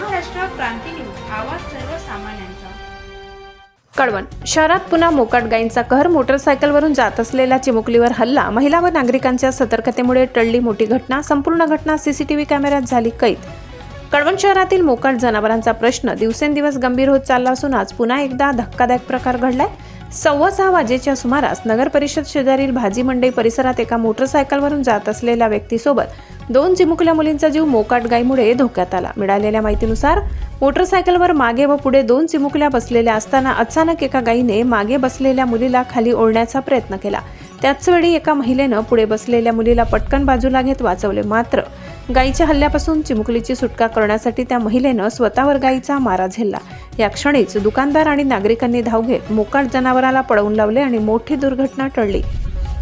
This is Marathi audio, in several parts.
महाराष्ट्र क्रांती न्यूज आवाज सर्वसामान्यांचा. कळवण शहरात पुन्हा मोकाट गायींचा कहर मोटरसायकलवरून जात असलेल्या चिमुकलीवर हल्ला महिला व नागरिकांच्या सतर्कतेमुळे टळली मोठी घटना संपूर्ण घटना सीसीटीव्ही कॅमेऱ्यात झाली कैद. कळवण शहरातील मोकाट जनावरांचा प्रश्न दिवसेंदिवस गंभीर होत चालला असून आज पुन्हा एकदा धक्कादायक प्रकार घडलाय. सव्वा सहा वाजेच्या सुमारास नगर परिषद शेजारील भाजी मंडई परिसरात एका मोटरसायकलवरून जात असलेल्या व्यक्तीसोबत दोन चिमुकल्या मुलींचा जीव मोकाट गायीमुळे धोक्यात आला. मिळालेल्या माहितीनुसार मोटरसायकलवर मागे व पुढे दोन चिमुकल्या बसलेल्या असताना अचानक एका गायीने मागे बसलेल्या मुलीला खाली ओढण्याचा प्रयत्न केला. त्याचवेळी एका महिलेनं पुढे बसलेल्या मुलीला पटकन बाजूला घेत वाचवले. मात्र गायीच्या हल्ल्यापासून चिमुकलीची सुटका करण्यासाठी त्या महिलेनं स्वतःवर गायीचा मारा झेलला. या क्षणीच दुकानदार आणि नागरिकांनी धाव घेत मोकाट जनावराला पळवून लावले आणि मोठी दुर्घटना टळली.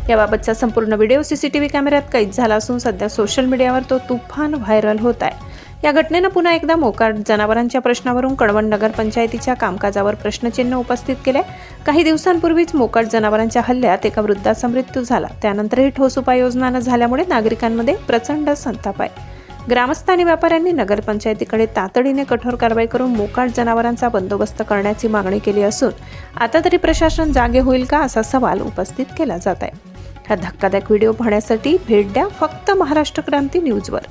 याबाबतचा संपूर्ण व्हिडिओ सीसीटीव्ही कॅमेऱ्यात कैद झाला असून सध्या सोशल मीडियावर तो तुफान व्हायरल होत आहे. या घटनेनं पुन्हा एकदा मोकाट जनावरांच्या प्रश्नावरून कळवण नगर पंचायतीच्या कामकाजावर प्रश्नचिन्ह उपस्थित केले. काही दिवसांपूर्वीच मोकाट जनावरांच्या हल्ल्यात एका वृद्धाचा मृत्यू झाला. त्यानंतरही ठोस उपाययोजना न झाल्यामुळे नागरिकांमध्ये प्रचंड संताप आहे. ग्रामस्थ आणि व्यापाऱ्यांनी नगरपंचायतीकडे तातडीने कठोर कारवाई करून मोकाट जनावरांचा बंदोबस्त करण्याची मागणी केली असून आता तरी प्रशासन जागे होईल का असा सवाल उपस्थित केला जात आहे. हा धक्कादायक व्हिडिओ पाहण्यासाठी भेट द्या फक्त महाराष्ट्र क्रांती न्यूजवर.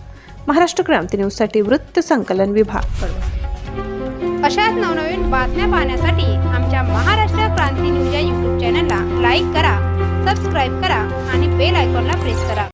महाराष्ट्र क्रांती न्यूजसाठी वृत्त संकलन विभाग. अशाच नवनवीन बातम्या पाहण्यासाठी आमच्या महाराष्ट्र क्रांती न्यूज या यूट्यूब चॅनलला लाईक करा सबस्क्राईब करा आणि बेल आयकॉनला प्रेस करा.